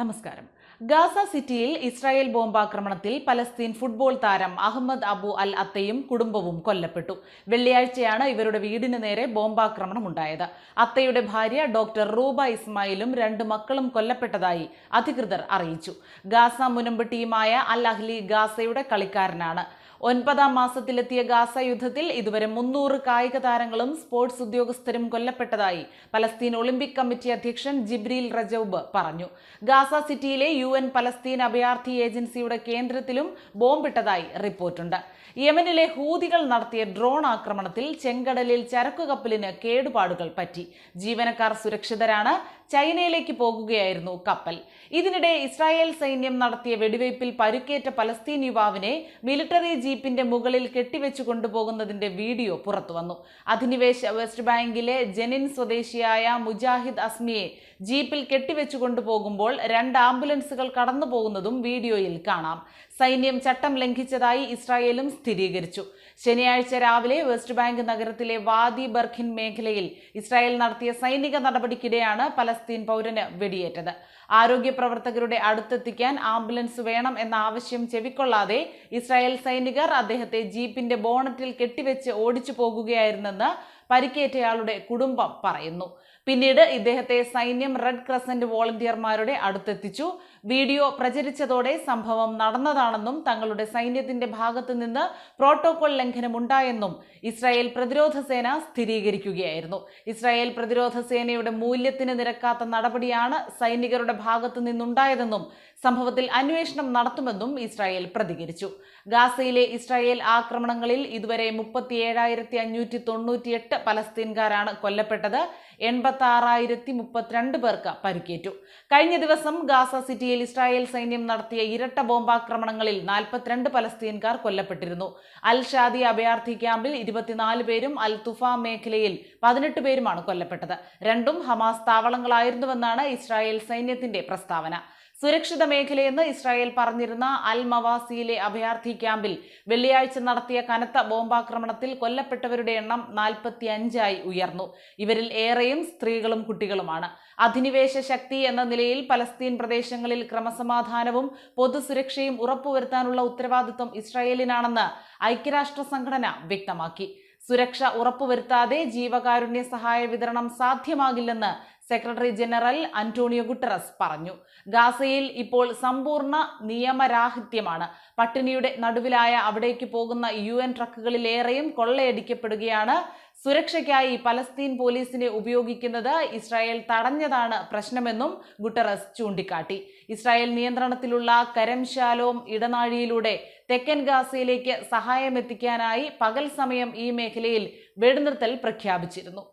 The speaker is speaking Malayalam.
നമസ്കാരം. ഗാസ സിറ്റിയിൽ ഇസ്രായേൽ ബോംബാക്രമണത്തിൽ പലസ്തീൻ ഫുട്ബോൾ താരം അഹമ്മദ് അബു അൽ അത്തയും കുടുംബവും കൊല്ലപ്പെട്ടു. വെള്ളിയാഴ്ചയാണ് ഇവരുടെ വീടിന് നേരെ ബോംബാക്രമണം ഉണ്ടായത്. അത്തയുടെ ഭാര്യ ഡോക്ടർ റൂബ ഇസ്മായിലും രണ്ട് മക്കളും കൊല്ലപ്പെട്ടതായി അധികൃതർ അറിയിച്ചു. ഗാസ മുനമ്പ് ടീമായ അൽ അഹ്ലി ഗാസയുടെ കളിക്കാരനാണ്. ഒൻപതാം മാസത്തിലെത്തിയ ഗാസ യുദ്ധത്തിൽ ഇതുവരെ മുന്നൂറ് കായിക താരങ്ങളും സ്പോർട്സ് ഉദ്യോഗസ്ഥരും കൊല്ലപ്പെട്ടതായി പലസ്തീൻ ഒളിമ്പിക് കമ്മിറ്റി അധ്യക്ഷൻ ജിബ്രീൽ റജൌബ് പറഞ്ഞു. ഗാസ സിറ്റിയിലെ യു എൻ പലസ്തീൻ അഭയാർത്ഥി ഏജൻസിയുടെ കേന്ദ്രത്തിലും ബോംബിട്ടതായി റിപ്പോർട്ടുണ്ട്. യമനിലെ ഹൂതികൾ നടത്തിയ ഡ്രോൺ ആക്രമണത്തിൽ ചെങ്കടലിൽ ചരക്കു കപ്പലിന് കേടുപാടുകൾ പറ്റി. ജീവനക്കാർ സുരക്ഷിതരാണ് ചൈനയിലേക്ക് പോകുകയായിരുന്നു കപ്പൽ. ഇതിനിടെ ഇസ്രായേൽ സൈന്യം നടത്തിയ വെടിവയ്പിൽ പരുക്കേറ്റ പലസ്തീൻ യുവാവിനെ മിലിറ്ററി ജീപ്പിന്റെ മുകളിൽ കെട്ടിവെച്ചു കൊണ്ടുപോകുന്നതിന്റെ വീഡിയോ പുറത്തു വന്നു. അധിനിവേശ വെസ്റ്റ് ബാങ്കിലെ ജെനിൻ സ്വദേശിയായ മുജാഹിദ് അസ്മിയെ ജീപ്പിൽ കെട്ടിവെച്ചു കൊണ്ടുപോകുമ്പോൾ രണ്ട് ആംബുലൻസുകൾ കടന്നു പോകുന്നതും വീഡിയോയിൽ കാണാം. സൈന്യം ചട്ടം ലംഘിച്ചതായി ഇസ്രായേലും സ്ഥിരീകരിച്ചു. ശനിയാഴ്ച രാവിലെ വെസ്റ്റ് ബാങ്ക് നഗരത്തിലെ വാദി ബർഖിൻ മേഖലയിൽ ഇസ്രായേൽ നടത്തിയ സൈനിക നടപടിക്കിടെയാണ് പലസ്തീൻ പൗരന് വെടിയേറ്റത്. ആരോഗ്യ പ്രവർത്തകരുടെ അടുത്തെത്തിക്കാൻ ആംബുലൻസ് വേണം എന്ന ആവശ്യം ചെവിക്കൊള്ളാതെ ഇസ്രായേൽ സൈനികർ അദ്ദേഹത്തെ ജീപ്പിന്റെ ബോണറ്റിൽ കെട്ടിവെച്ച് ഓടിച്ചു പോകുകയായിരുന്നെന്ന് പരിക്കേറ്റയാളുടെ കുടുംബം പറയുന്നു. പിന്നീട് ഇദ്ദേഹത്തെ സൈന്യം റെഡ് ക്രസന്റ് വോളണ്ടിയർമാരുടെ അടുത്തെത്തിച്ചു. വീഡിയോ പ്രചരിച്ചതോടെ സംഭവം നടന്നതാണെന്നും തങ്ങളുടെ സൈന്യത്തിന്റെ ഭാഗത്തു നിന്ന് പ്രോട്ടോകോൾ ലംഘനമുണ്ടായെന്നും ഇസ്രായേൽ പ്രതിരോധ സേന സ്ഥിരീകരിക്കുകയായിരുന്നു. ഇസ്രായേൽ പ്രതിരോധ സേനയുടെ മൂല്യത്തിന് നിരക്കാത്ത നടപടിയാണ് സൈനികരുടെ ഭാഗത്തു നിന്നുണ്ടായതെന്നും സംഭവത്തിൽ അന്വേഷണം നടത്തുമെന്നും ഇസ്രായേൽ പ്രതികരിച്ചു. ഗാസയിലെ ഇസ്രായേൽ ആക്രമണങ്ങളിൽ ഇതുവരെ മുപ്പത്തിയേഴായിരത്തി അഞ്ഞൂറ്റി തൊണ്ണൂറ്റിയെട്ട് പലസ്തീൻകാരാണ് കൊല്ലപ്പെട്ടത്. എൺപത്തി ആറായിരത്തി മുപ്പത്തിരണ്ട് പേർക്ക് പരിക്കേറ്റു. കഴിഞ്ഞ ദിവസം ഗാസ സിറ്റിയിൽ ഇസ്രായേൽ സൈന്യം നടത്തിയ ഇരട്ട ബോംബാക്രമണങ്ങളിൽ നാൽപ്പത്തിരണ്ട് പലസ്തീൻകാർ കൊല്ലപ്പെട്ടിരുന്നു. അൽ ഷാദി അഭയാർത്ഥി ക്യാമ്പിൽ ഇരുപത്തിനാല് പേരും അൽ തുഫ മേഖലയിൽ പതിനെട്ട് പേരുമാണ് കൊല്ലപ്പെട്ടത്. രണ്ടും ഹമാസ് താവളങ്ങളായിരുന്നുവെന്നാണ് ഇസ്രായേൽ സൈന്യത്തിന്റെ പ്രസ്താവന. സുരക്ഷിത മേഖലയെന്ന് ഇസ്രായേൽ പറഞ്ഞിരുന്ന അൽ മവാസിയിലെ അഭയാർത്ഥി ക്യാമ്പിൽ വെള്ളിയാഴ്ച നടത്തിയ കനത്ത ബോംബാക്രമണത്തിൽ കൊല്ലപ്പെട്ടവരുടെ എണ്ണം നാൽപ്പത്തി അഞ്ചായി ഉയർന്നു. ഇവരിൽ ഏറെയും സ്ത്രീകളും കുട്ടികളുമാണ്. അധിനിവേശ ശക്തി എന്ന നിലയിൽ പലസ്തീൻ പ്രദേശങ്ങളിൽ ക്രമസമാധാനവും പൊതുസുരക്ഷയും ഉറപ്പുവരുത്താനുള്ള ഉത്തരവാദിത്വം ഇസ്രായേലിനാണെന്ന് ഐക്യരാഷ്ട്ര സംഘടന വ്യക്തമാക്കി. സുരക്ഷ ഉറപ്പുവരുത്താതെ ജീവകാരുണ്യ സഹായ വിതരണം സാധ്യമാകില്ലെന്ന് സെക്രട്ടറി ജനറൽ അന്റോണിയോ ഗുട്ടറസ് പറഞ്ഞു. ഗാസയിൽ ഇപ്പോൾ സമ്പൂർണ നിയമരാഹിത്യമാണ്. പട്ടിണിയുടെ നടുവിലായ അവിടേക്ക് പോകുന്ന യു എൻ ട്രക്കുകളിലേറെയും കൊള്ളയടിക്കപ്പെടുകയാണ്. സുരക്ഷയ്ക്കായി പലസ്തീൻ പോലീസിനെ ഉപയോഗിക്കുന്നത് ഇസ്രായേൽ തടഞ്ഞതാണ് പ്രശ്നമെന്നും ഗുട്ടറസ് ചൂണ്ടിക്കാട്ടി. ഇസ്രായേൽ നിയന്ത്രണത്തിലുള്ള കരം ശാലോം ഇടനാഴിയിലൂടെ തെക്കൻ ഗാസയിലേക്ക് സഹായമെത്തിക്കാനായി പകൽ സമയം ഈ മേഖലയിൽ വെടിനിർത്തൽ പ്രഖ്യാപിച്ചിരുന്നു.